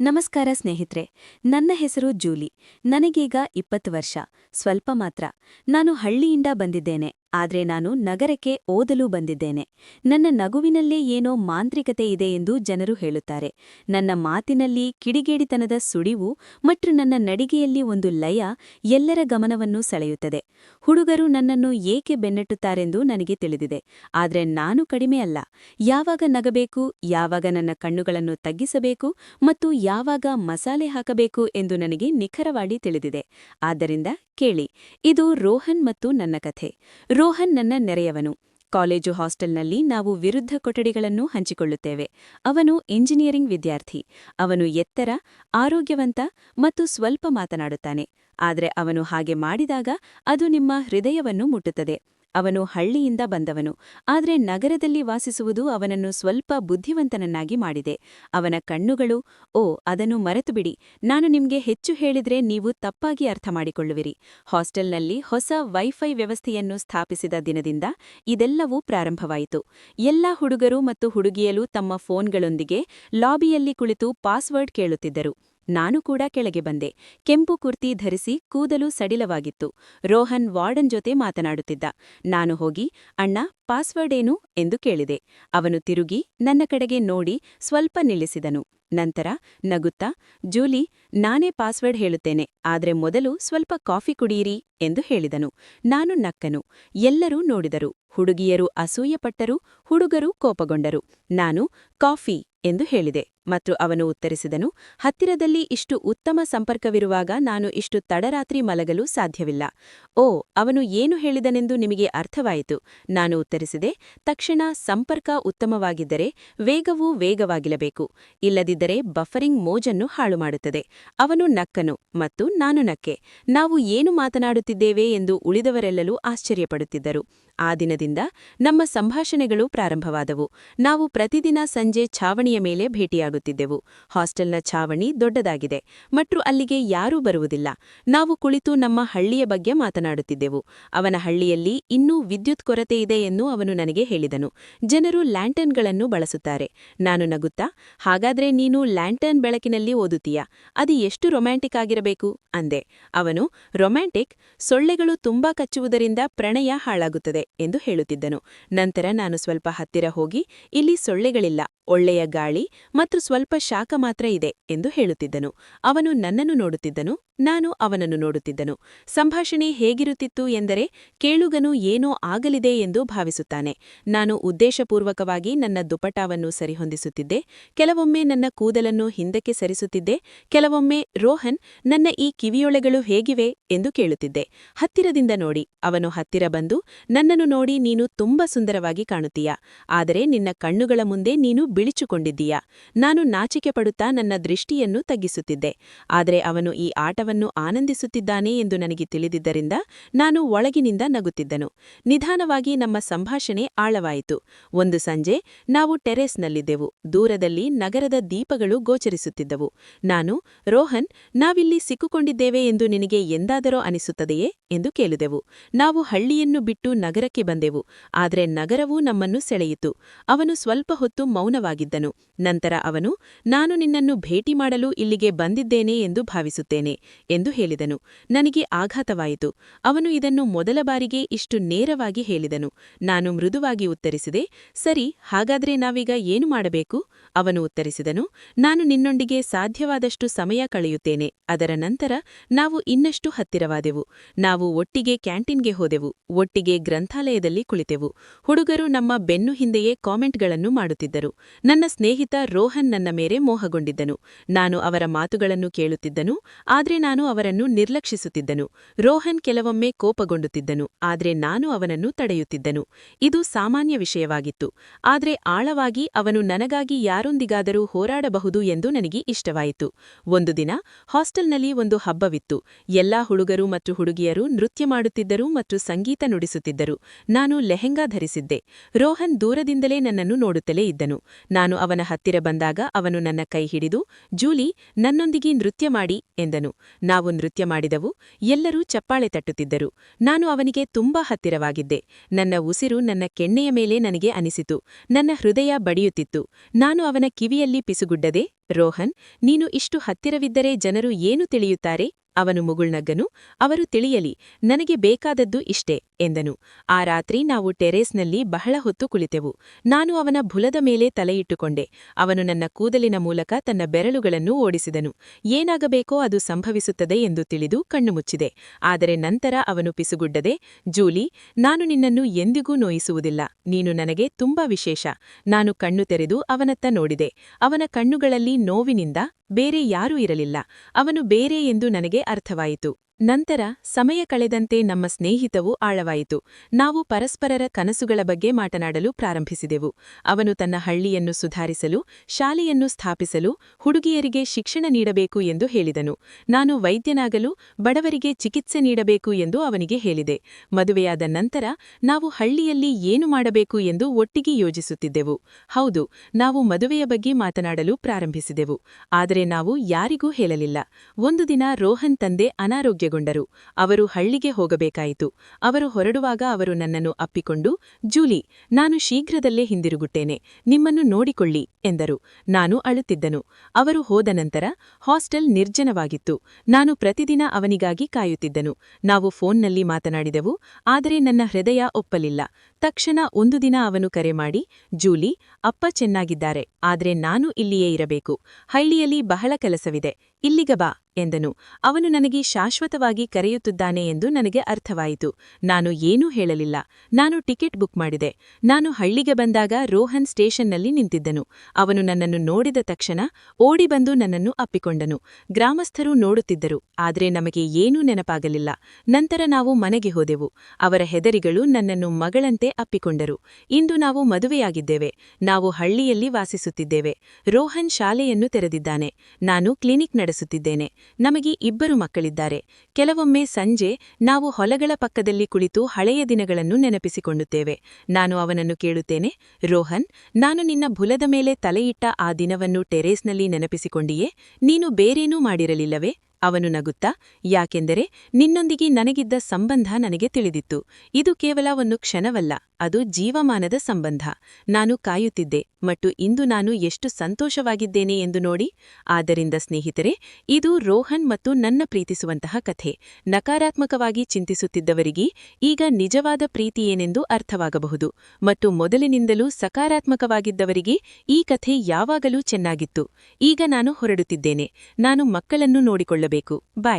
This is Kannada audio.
ನಮಸ್ಕಾರ ಸ್ನೇಹಿತರೆ ನನ್ನ ಹೆಸರು ಜೂಲಿ. ನನಗೀಗ ಇಪ್ಪತ್ತು ವರ್ಷ. ಸ್ವಲ್ಪ ಮಾತ್ರ. ನಾನು ಹಳ್ಳಿಯಿಂದ ಬಂದಿದ್ದೇನೆ. ಆದ್ರೆ ನಾನು ನಗರಕ್ಕೆ ಓದಲು ಬಂದಿದ್ದೇನೆ. ನನ್ನ ನಗುವಿನಲ್ಲೇ ಏನೋ ಮಾಂತ್ರಿಕತೆ ಇದೆ ಎಂದು ಜನರು ಹೇಳುತ್ತಾರೆ. ನನ್ನ ಮಾತಿನಲ್ಲಿ ಕಿಡಿಗೇಡಿತನದ ಸುಳಿವು ಮತ್ತು ನನ್ನ ನಡಿಗೆಯಲ್ಲಿ ಒಂದು ಲಯ ಎಲ್ಲರ ಗಮನವನ್ನು ಸೆಳೆಯುತ್ತದೆ. ಹುಡುಗರು ನನ್ನನ್ನು ಏಕೆ ಬೆನ್ನಟ್ಟುತ್ತಾರೆಂದು ನನಗೆ ತಿಳಿದಿದೆ. ಆದರೆ ನಾನು ಕಡಿಮೆ ಅಲ್ಲ. ಯಾವಾಗ ನಗಬೇಕು, ಯಾವಾಗ ನನ್ನ ಕಣ್ಣುಗಳನ್ನು ತಗ್ಗಿಸಬೇಕು ಮತ್ತು ಯಾವಾಗ ಮಸಾಲೆ ಹಾಕಬೇಕು ಎಂದು ನನಗೆ ನಿಖರವಾಗಿ ತಿಳಿದಿದೆ. ಆದ್ದರಿಂದ ಕೇಳಿ, ಇದು ರೋಹನ್ ಮತ್ತು ನನ್ನ ಕಥೆ. ರೋಹನ್ ನನ್ನ ನೆರೆಯವನು. ಕಾಲೇಜು ಹಾಸ್ಟೆಲ್ನಲ್ಲಿ ನಾವು ವಿರುದ್ಧ ಕೊಠಡಿಗಳನ್ನು ಹಂಚಿಕೊಳ್ಳುತ್ತೇವೆ. ಅವನು ಇಂಜಿನಿಯರಿಂಗ್ ವಿದ್ಯಾರ್ಥಿ. ಅವನು ಎತ್ತರ, ಆರೋಗ್ಯವಂತ ಮತ್ತು ಸ್ವಲ್ಪ ಮಾತನಾಡುತ್ತಾನೆ. ಆದರೆ ಅವನು ಹಾಗೆ ಮಾಡಿದಾಗ ಅದು ನಿಮ್ಮ ಹೃದಯವನ್ನು ಮುಟ್ಟುತ್ತದೆ. ಅವನು ಹಳ್ಳಿಯಿಂದ ಬಂದವನು. ಆದರೆ ನಗರದಲ್ಲಿ ವಾಸಿಸುವುದು ಅವನನ್ನು ಸ್ವಲ್ಪ ಬುದ್ಧಿವಂತನನ್ನಾಗಿ ಮಾಡಿದೆ. ಅವನ ಕಣ್ಣುಗಳು, ಓ, ಅದನ್ನು ಮರೆತುಬಿಡಿ. ನಾನು ನಿಮ್ಗೆ ಹೆಚ್ಚು ಹೇಳಿದ್ರೆ ನೀವು ತಪ್ಪಾಗಿ ಅರ್ಥ ಮಾಡಿಕೊಳ್ಳುವಿರಿ ಹಾಸ್ಟೆಲ್ನಲ್ಲಿ ಹೊಸ ವೈಫೈ ವ್ಯವಸ್ಥೆಯನ್ನು ಸ್ಥಾಪಿಸಿದ ದಿನದಿಂದ ಇದೆಲ್ಲವೂ ಪ್ರಾರಂಭವಾಯಿತು. ಎಲ್ಲಾ ಹುಡುಗರು ಮತ್ತು ಹುಡುಗಿಯಲು ತಮ್ಮ ಫೋನ್ಗಳೊಂದಿಗೆ ಲಾಬಿಯಲ್ಲಿ ಕುಳಿತು ಪಾಸ್ವರ್ಡ್ ಕೇಳುತ್ತಿದ್ದರು. ನಾನು ಕೂಡ ಕೆಳಗೆ ಬಂದೆ. ಕೆಂಪು ಕುರ್ತಿ ಧರಿಸಿ ಕೂದಲು ಸಡಿಲವಾಗಿತ್ತು. ರೋಹನ್ ವಾರ್ಡನ್ ಜೊತೆ ಮಾತನಾಡುತ್ತಿದ್ದ. ನಾನು ಹೋಗಿ, ಅಣ್ಣ, ಪಾಸ್ವರ್ಡ್ ಏನು? ಎಂದು ಕೇಳಿದೆ. ಅವನು ತಿರುಗಿ, ನನ್ನ ಕಡೆಗೆ ನೋಡಿ, ಸ್ವಲ್ಪ ನಿಲ್ಲಿಸಿದನು. ನಂತರ, ನಗುತ್ತಾ, ಜೂಲಿ, ನಾನೇ ಪಾಸ್ವರ್ಡ್ ಹೇಳುತ್ತೇನೆ. ಆದರೆ ಮೊದಲು ಸ್ವಲ್ಪ ಕಾಫಿ ಕುಡಿಯಿರಿ ಎಂದು ಹೇಳಿದನು. ನಾನು ನಕ್ಕನು. ಎಲ್ಲರೂ ನೋಡಿದರು. ಹುಡುಗಿಯರು ಅಸೂಯಪಟ್ಟರು, ಹುಡುಗರು ಕೋಪಗೊಂಡರು. ನಾನು, ಕಾಫಿ ಎಂದು ಹೇಳಿದೆ. ಮತ್ತು ಅವನು ಉತ್ತರಿಸಿದನು, ಹತ್ತಿರದಲ್ಲಿ ಇಷ್ಟು ಉತ್ತಮ ಸಂಪರ್ಕವಿರುವಾಗ ನಾನು ಇಷ್ಟು ತಡರಾತ್ರಿ ಮಲಗಲು ಸಾಧ್ಯವಿಲ್ಲ. ಓ, ಅವನು ಏನು ಹೇಳಿದನೆಂದು ನಿಮಗೆ ಅರ್ಥವಾಯಿತು. ನಾನು ಉತ್ತರಿಸಿದೆ, ತಕ್ಷಣ ಸಂಪರ್ಕ ಉತ್ತಮವಾಗಿದ್ದರೆ ವೇಗವೂ ವೇಗವಾಗಿರಬೇಕು. ಇಲ್ಲದಿದ್ದರೆ ಬಫರಿಂಗ್ ಮೋಜನ್ನು ಹಾಳು ಮಾಡುತ್ತದೆ ಅವನು ನಕ್ಕನು ಮತ್ತು ನಾನು ನಕ್ಕೆ. ನಾವು ಏನು ಮಾತನಾಡುತ್ತಿದ್ದೇವೆ ಎಂದು ಉಳಿದವರೆಲ್ಲರೂ ಆಶ್ಚರ್ಯಪಡುತ್ತಿದ್ದರು. ಆ ದಿನದಿಂದ ನಮ್ಮ ಸಂಭಾಷಣೆಗಳು ಪ್ರಾರಂಭವಾದವು. ನಾವು ಪ್ರತಿದಿನ ಸಂಜೆ ಛಾವಣಿಯ ಮೇಲೆ ಭೇಟಿಯಾಗುತ್ತಿದ್ದೆವು ಹಾಸ್ಟೆಲ್ನ ಛಾವಣಿ ದೊಡ್ಡದಾಗಿದೆ. ಮತ್ತು ಅಲ್ಲಿಗೆ ಯಾರೂ ಬರುವುದಿಲ್ಲ. ನಾವು ಕುಳಿತು ನಮ್ಮ ಹಳ್ಳಿಯ ಬಗ್ಗೆ ಮಾತನಾಡುತ್ತಿದ್ದೆವು. ಅವನ ಹಳ್ಳಿಯಲ್ಲಿ ಇನ್ನೂ ವಿದ್ಯುತ್ ಕೊರತೆ ಇದೆ ಎಂದು ಅವನು ನನಗೆ ಹೇಳಿದನು. ಜನರು ಲ್ಯಾಂಟನ್ಗಳನ್ನು ಬಳಸುತ್ತಾರೆ. ನಾನು ನಗುತ್ತಾ, ಹಾಗಾದ್ರೆ ನೀನು ಲ್ಯಾಂಟರ್ನ್ ಬೆಳಕಿನಲ್ಲಿ ಓದುತ್ತೀಯಾ? ಅದು ಎಷ್ಟು ರೊಮ್ಯಾಂಟಿಕ್ ಆಗಿರಬೇಕು? ಅಂದೆ. ಅವನು, ರೊಮ್ಯಾಂಟಿಕ್. ಸೊಳ್ಳೆಗಳು ತುಂಬಾ ಕಚ್ಚುವುದರಿಂದ ಪ್ರಣಯ ಹಾಳಾಗುತ್ತದೆ ಎಂದು ಹೇಳುತ್ತಿದ್ದನು. ನಂತರ ನಾನು ಸ್ವಲ್ಪ ಹತ್ತಿರ ಹೋಗಿ, ಇಲ್ಲಿ ಸೊಳ್ಳೆಗಳಿಲ್ಲ. ಒಳ್ಳೆಯ ಗಾಳಿ ಮತ್ತು ಸ್ವಲ್ಪ ಶಾಖ ಮಾತ್ರ ಇದೆ ಎಂದು ಹೇಳುತ್ತಿದ್ದನು. ಅವನು ನನ್ನನ್ನು ನೋಡುತ್ತಿದ್ದನು. ನಾನು ಅವನನ್ನು ನೋಡುತ್ತಿದ್ದನು. ಸಂಭಾಷಣೆ ಹೇಗಿರುತ್ತಿತ್ತು ಎಂದರೆ, ಕೇಳುಗನು ಏನೋ ಆಗಲಿದೆ ಎಂದು ಭಾವಿಸುತ್ತಾನೆ. ನಾನು ಉದ್ದೇಶಪೂರ್ವಕವಾಗಿ ನನ್ನ ದುಪಟಾವನ್ನು ಸರಿಹೊಂದಿಸುತ್ತಿದ್ದೆ. ಕೆಲವೊಮ್ಮೆ ನನ್ನ ಕೂದಲನ್ನು ಹಿಂದಕ್ಕೆ ಸರಿಸುತ್ತಿದ್ದೆ. ಕೆಲವೊಮ್ಮೆ, ರೋಹನ್, ನನ್ನ ಈ ಕಿವಿಯೊಳೆಗಳು ಹೇಗಿವೆ ಎಂದು ಕೇಳುತ್ತಿದ್ದೆ. ಹತ್ತಿರದಿಂದ ನೋಡಿ, ಅವನು ಹತ್ತಿರ ಬಂದು, ನನ್ನನ್ನು ನೋಡಿ ನೀನು ತುಂಬಾ ಸುಂದರವಾಗಿ ಕಾಣುತ್ತೀಯ? ಆದರೆ ನಿನ್ನ ಕಣ್ಣುಗಳ ಮುಂದೆ ನೀನು ಬಿಳಿಚುಕೊಂಡಿದ್ದೀಯಾ? ನಾನು ನಾಚಿಕೆ ಪಡುತ್ತಾ ನನ್ನ ದೃಷ್ಟಿಯನ್ನು ತಗ್ಗಿಸುತ್ತಿದ್ದೆ. ಆದರೆ ಅವನು ಈ ಆಟವನ್ನು ಆನಂದಿಸುತ್ತಿದ್ದಾನೆ ಎಂದು ನನಗೆ ತಿಳಿದಿದ್ದರಿಂದ ನಾನು ಒಳಗಿನಿಂದ ನಗುತ್ತಿದ್ದನು. ನಿಧಾನವಾಗಿ ನಮ್ಮ ಸಂಭಾಷಣೆ ಆಳವಾಯಿತು. ಒಂದು ಸಂಜೆ ನಾವು ಟೆರೆಸ್ನಲ್ಲಿದ್ದೆವು. ದೂರದಲ್ಲಿ ನಗರದ ದೀಪಗಳು ಗೋಚರಿಸುತ್ತಿದ್ದವು. ನಾನು, ರೋಹನ್, ನಾವಿಲ್ಲಿ ಸಿಕ್ಕುಕೊಂಡಿದ್ದೇವೆ ಎಂದು ನಿನಗೆ ಎಂದಾದರೋ ಅನಿಸುತ್ತದೆಯೇ? ಎಂದು ಕೇಳಿದೆವು. ನಾವು ಹಳ್ಳಿಯನ್ನು ಬಿಟ್ಟು ನಗರಕ್ಕೆ ಬಂದೆವು. ಆದರೆ ನಗರವೂ ನಮ್ಮನ್ನು ಸೆಳೆಯಿತು. ಅವನು ಸ್ವಲ್ಪ ಹೊತ್ತು ಮೌನವಾಗಿದ್ದನು. ನಂತರ ಅವನು, ನಾನು ನಿನ್ನನ್ನು ಭೇಟಿ ಮಾಡಲು ಇಲ್ಲಿಗೆ ಬಂದಿದ್ದೇನೆ ಎಂದು ಭಾವಿಸುತ್ತೇನೆ ಎಂದು ಹೇಳಿದನು. ನನಗೆ ಆಘಾತವಾಯಿತು. ಅವನು ಇದನ್ನು ಮೊದಲ ಬಾರಿಗೆ ಇಷ್ಟು ನೇರವಾಗಿ ಹೇಳಿದನು. ನಾನು ಮೃದುವಾಗಿ ಉತ್ತರಿಸಿದೆ, ಸರಿ, ಹಾಗಾದ್ರೆ ನಾವೀಗ ಏನು ಮಾಡಬೇಕು? ಅವನು ಉತ್ತರಿಸಿದನು, ನಾನು ನಿನ್ನೊಂದಿಗೆ ಸಾಧ್ಯವಾದಷ್ಟು ಸಮಯ ಕಳೆಯುತ್ತೇನೆ. ಅದರ ನಂತರ ನಾವು ಇನ್ನಷ್ಟು ಹತ್ತಿರವಾದೆವು. ಒಟ್ಟಿಗೆ ಕ್ಯಾಂಟೀನ್ಗೆ ಹೋದೆವು, ಒಟ್ಟಿಗೆ ಗ್ರಂಥಾಲಯದಲ್ಲಿ ಕುಳಿತೆವು. ಹುಡುಗರು ನಮ್ಮ ಬೆನ್ನು ಹಿಂದೆಯೇ ಕಾಮೆಂಟ್ಗಳನ್ನು ಮಾಡುತ್ತಿದ್ದರು. ನನ್ನ ಸ್ನೇಹಿತ ರೋಹನ್ ನನ್ನ ಮೇಲೆ ಮೋಹಗೊಂಡಿದ್ದನು. ನಾನು ಅವರ ಮಾತುಗಳನ್ನು ಕೇಳುತ್ತಿದ್ದನು, ಆದ್ರೆ ನಾನು ಅವರನ್ನು ನಿರ್ಲಕ್ಷಿಸುತ್ತಿದ್ದನು. ರೋಹನ್ ಕೆಲವೊಮ್ಮೆ ಕೋಪಗೊಂಡುತ್ತಿದ್ದನು, ಆದ್ರೆ ನಾನು ಅವನನ್ನು ತಡೆಯುತ್ತಿದ್ದನು. ಇದು ಸಾಮಾನ್ಯ ವಿಷಯವಾಗಿತ್ತು, ಆದ್ರೆ ಆಳವಾಗಿ ಅವನು ನನಗಾಗಿ ಯಾರೊಂದಿಗಾದರೂ ಹೋರಾಡಬಹುದು ಎಂದು ನನಗೆ ಇಷ್ಟವಾಯಿತು. ಒಂದು ದಿನ ಹಾಸ್ಟೆಲ್ನಲ್ಲಿ ಒಂದು ಹಬ್ಬವಿತ್ತು. ಎಲ್ಲಾ ಹುಡುಗರು ಮತ್ತು ಹುಡುಗಿಯರು ನೃತ್ಯ ಮಾಡುತ್ತಿದ್ದರು ಮತ್ತು ಸಂಗೀತ ನುಡಿಸುತ್ತಿದ್ದರು. ನಾನು ಲೆಹೆಂಗಾ ಧರಿಸಿದ್ದೆ. ರೋಹನ್ ದೂರದಿಂದಲೇ ನನ್ನನ್ನು ನೋಡುತ್ತಲೇ ಇದ್ದನು. ನಾನು ಅವನ ಹತ್ತಿರ ಬಂದಾಗ ಅವನು ನನ್ನ ಕೈ ಹಿಡಿದು, ಜೂಲಿ, ನನ್ನೊಂದಿಗೆ ನೃತ್ಯ ಮಾಡಿ ಎಂದನು. ನಾವು ನೃತ್ಯ ಮಾಡಿದವು. ಎಲ್ಲರೂ ಚಪ್ಪಾಳೆ ತಟ್ಟುತ್ತಿದ್ದರು. ನಾನು ಅವನಿಗೆ ತುಂಬಾ ಹತ್ತಿರವಾಗಿದ್ದೆ. ನನ್ನ ಉಸಿರು ನನ್ನ ಕೆಣ್ಣೆಯ ಮೇಲೆ ನನಗೆ ಅನಿಸಿತು. ನನ್ನ ಹೃದಯ ಬಡಿಯುತ್ತಿತ್ತು. ನಾನು ಅವನ ಕಿವಿಯಲ್ಲಿ ಪಿಸುಗುಡ್ಡದೆ, ರೋಹನ್, ನೀನು ಇಷ್ಟು ಹತ್ತಿರವಿದ್ದರೆ ಜನರು ಏನು ತಿಳಿಯುತ್ತಾರೆ? ಅವನು ಮುಗುಳ್ನಗ್ಗನು, ಅವರು ತಿಳಿಯಲಿ, ನನಗೆ ಬೇಕಾದದ್ದು ಇಷ್ಟೇ, ಎಂದನು. ಆ ರಾತ್ರಿ ನಾವು ಟೆರೇಸ್ನಲ್ಲಿ ಬಹಳ ಹೊತ್ತು ಕುಳಿತೆವು. ನಾನು ಅವನ ಭುಲದ ಮೇಲೆ ತಲೆಯಿಟ್ಟುಕೊಂಡೆ. ಅವನು ನನ್ನ ಕೂದಲಿನ ಮೂಲಕ ತನ್ನ ಬೆರಳುಗಳನ್ನು ಓಡಿಸಿದನು. ಏನಾಗಬೇಕೋ ಅದು ಸಂಭವಿಸುತ್ತದೆ ಎಂದು ತಿಳಿದು ಕಣ್ಣು ಮುಚ್ಚಿದೆ. ಆದರೆ ನಂತರ ಅವನು ಪಿಸುಗುಡ್ಡದೆ, ಜೂಲಿ, ನಾನು ನಿನ್ನನ್ನು ಎಂದಿಗೂ ನೋಯಿಸುವುದಿಲ್ಲ. ನೀನು ನನಗೆ ತುಂಬಾ ವಿಶೇಷ. ನಾನು ಕಣ್ಣು ತೆರೆದು ಅವನತ್ತ ನೋಡಿದೆ. ಅವನ ಕಣ್ಣುಗಳಲ್ಲಿ ನೋವಿನಿಂದ ಬೇರೆ ಯಾರೂ ಇರಲಿಲ್ಲ. ಅವನು ಬೇರೆ ಎಂದು ನನಗೆ ಅರ್ಥವಾಯಿತು. ನಂತರ ಸಮಯ ಕಳೆದಂತೆ ನಮ್ಮ ಸ್ನೇಹಿತವು ಆಳವಾಯಿತು. ನಾವು ಪರಸ್ಪರರ ಕನಸುಗಳ ಬಗ್ಗೆ ಮಾತನಾಡಲು ಪ್ರಾರಂಭಿಸಿದೆವು. ಅವನು ತನ್ನ ಹಳ್ಳಿಯನ್ನು ಸುಧಾರಿಸಲು, ಶಾಲೆಯನ್ನು ಸ್ಥಾಪಿಸಲು, ಹುಡುಗಿಯರಿಗೆ ಶಿಕ್ಷಣ ನೀಡಬೇಕು ಎಂದು ಹೇಳಿದನು. ನಾನು ವೈದ್ಯನಾಗಲು, ಬಡವರಿಗೆ ಚಿಕಿತ್ಸೆ ನೀಡಬೇಕು ಎಂದು ಅವನಿಗೆ ಹೇಳಿದೆ. ಮದುವೆಯಾದ ನಂತರ ನಾವು ಹಳ್ಳಿಯಲ್ಲಿ ಏನು ಮಾಡಬೇಕು ಎಂದು ಒಟ್ಟಿಗೆ ಯೋಜಿಸುತ್ತಿದ್ದೆವು. ಹೌದು, ನಾವು ಮದುವೆಯ ಬಗ್ಗೆ ಮಾತನಾಡಲು ಪ್ರಾರಂಭಿಸಿದೆವು. ಆದರೆ ನಾವು ಯಾರಿಗೂ ಹೇಳಲಿಲ್ಲ. ಒಂದು ದಿನ ರೋಹನ್ ತಂದೆ ಅನಾರೋಗ್ಯಗೊಂಡರು ಅವರು ಹಳ್ಳಿಗೆ ಹೋಗಬೇಕಾಯಿತು. ಅವರು ಹೊರಡುವಾಗ ಅವರು ನನ್ನನ್ನು ಅಪ್ಪಿಕೊಂಡು, ಜೂಲಿ, ನಾನು ಶೀಘ್ರದಲ್ಲೇ ಹಿಂದಿರುಗುತ್ತೇನೆ. ನಿಮ್ಮನ್ನು ನೋಡಿಕೊಳ್ಳಿ ಎಂದರು. ನಾನು ಅಳುತ್ತಿದ್ದನು. ಅವರು ಹೋದ ನಂತರ ಹಾಸ್ಟೆಲ್ ನಿರ್ಜನವಾಗಿತ್ತು. ನಾನು ಪ್ರತಿದಿನ ಅವನಿಗಾಗಿ ಕಾಯುತ್ತಿದ್ದನು. ನಾವು ಫೋನ್ನಲ್ಲಿ ಮಾತನಾಡಿದೆವು, ಆದರೆ ನನ್ನ ಹೃದಯ ಒಪ್ಪಲಿಲ್ಲ. ತಕ್ಷಣ ಒಂದು ದಿನ ಅವನು ಕರೆ ಮಾಡಿ, ಜೂಲಿ, ಅಪ್ಪ ಚೆನ್ನಾಗಿದ್ದಾರೆ, ಆದ್ರೆ ನಾನು ಇಲ್ಲಿಯೇ ಇರಬೇಕು. ಹಳ್ಳಿಯಲ್ಲಿ ಬಹಳ ಕೆಲಸವಿದೆ. ಇಲ್ಲಿಗ ಬಾ, ಎಂದನು. ಅವನು ನನಗೆ ಶಾಶ್ವತವಾಗಿ ಕರೆಯುತ್ತಿದ್ದಾನೆ ಎಂದು ನನಗೆ ಅರ್ಥವಾಯಿತು. ನಾನು ಏನೂ ಹೇಳಲಿಲ್ಲ. ನಾನು ಟಿಕೆಟ್ ಬುಕ್ ಮಾಡಿದೆ. ನಾನು ಹಳ್ಳಿಗೆ ಬಂದಾಗ ರೋಹನ್ ಸ್ಟೇಷನ್ನಲ್ಲಿ ನಿಂತಿದ್ದನು. ಅವನು ನನ್ನನ್ನು ನೋಡಿದ ತಕ್ಷಣ ಓಡಿ ಬಂದು ನನ್ನನ್ನು ಅಪ್ಪಿಕೊಂಡನು. ಗ್ರಾಮಸ್ಥರು ನೋಡುತ್ತಿದ್ದರು, ಆದರೆ ನಮಗೆ ಏನೂ ನೆನಪಾಗಲಿಲ್ಲ. ನಂತರ ನಾವು ಮನೆಗೆ ಹೋದೆವು. ಅವರ ಹೆದರಿಗಳು ನನ್ನನ್ನು ಮಗಳಂತೆ ಅಪ್ಪಿಕೊಂಡರು. ಇಂದು ನಾವು ಮದುವೆಯಾಗಿದ್ದೇವೆ. ನಾವು ಹಳ್ಳಿಯಲ್ಲಿ ವಾಸಿಸುತ್ತಿದ್ದೇವೆ. ರೋಹನ್ ಶಾಲೆಯನ್ನು ತೆರೆದಿದ್ದಾನೆ. ನಾನು ಕ್ಲಿನಿಕ್ ನಡೆಸುತ್ತಿದ್ದೇನೆ. ನಮಗೆ ಇಬ್ಬರು ಮಕ್ಕಳಿದ್ದಾರೆ. ಕೆಲವೊಮ್ಮೆ ಸಂಜೆ ನಾವು ಹೊಲಗಳ ಪಕ್ಕದಲ್ಲಿ ಕುಳಿತು ಹಳೆಯ ದಿನಗಳನ್ನು ನೆನಪಿಸಿಕೊಳ್ಳುತ್ತೇವೆ. ನಾನು ಅವನನ್ನು ಕೇಳುತ್ತೇನೆ, ರೋಹನ್, ನಾನು ನಿನ್ನ ಭುಲದ ಮೇಲೆ ತಲೆಯಿಟ್ಟ ಆ ದಿನವನ್ನು ಟೆರೇಸ್ನಲ್ಲಿ ನೆನಪಿಸಿಕೊಂಡಿಯೇ? ನೀನು ಬೇರೇನೂ ಮಾಡಿರಲಿಲ್ಲವೇ? ಅವನು ನಗುತ್ತಾ, ಯಾಕೆಂದರೆ ನಿನ್ನೊಂದಿಗೆ ನನಗಿದ್ದ ಸಂಬಂಧ ನನಗೆ ತಿಳಿದಿತ್ತು. ಇದು ಕೇವಲ ಒಂದು ಕ್ಷಣವಲ್ಲ, ಅದು ಜೀವಮಾನದ ಸಂಬಂಧ. ನಾನು ಕಾಯುತ್ತಿದ್ದೆ, ಮತ್ತು ಇಂದು ನಾನು ಎಷ್ಟು ಸಂತೋಷವಾಗಿದ್ದೇನೆ ಎಂದು ನೋಡಿ. ಆದ್ದರಿಂದ ಸ್ನೇಹಿತರೆ, ಇದು ರೋಹನ್ ಮತ್ತು ನನ್ನ ಪ್ರೀತಿಸುವಂತಹ ಕಥೆ. ನಕಾರಾತ್ಮಕವಾಗಿ ಚಿಂತಿಸುತ್ತಿದ್ದವರಿಗೆ ಈಗ ನಿಜವಾದ ಪ್ರೀತಿ ಏನೆಂದು ಅರ್ಥವಾಗಬಹುದು, ಮತ್ತು ಮೊದಲಿನಿಂದಲೂ ಸಕಾರಾತ್ಮಕವಾಗಿದ್ದವರಿಗೆ ಈ ಕಥೆ ಯಾವಾಗಲೂ ಚೆನ್ನಾಗಿತ್ತು. ಈಗ ನಾನು ಹೊರಡುತ್ತಿದ್ದೇನೆ. ನಾನು ಮಕ್ಕಳನ್ನು ನೋಡಿಕೊಳ್ಳಬೇಕು ಬಾಯ್.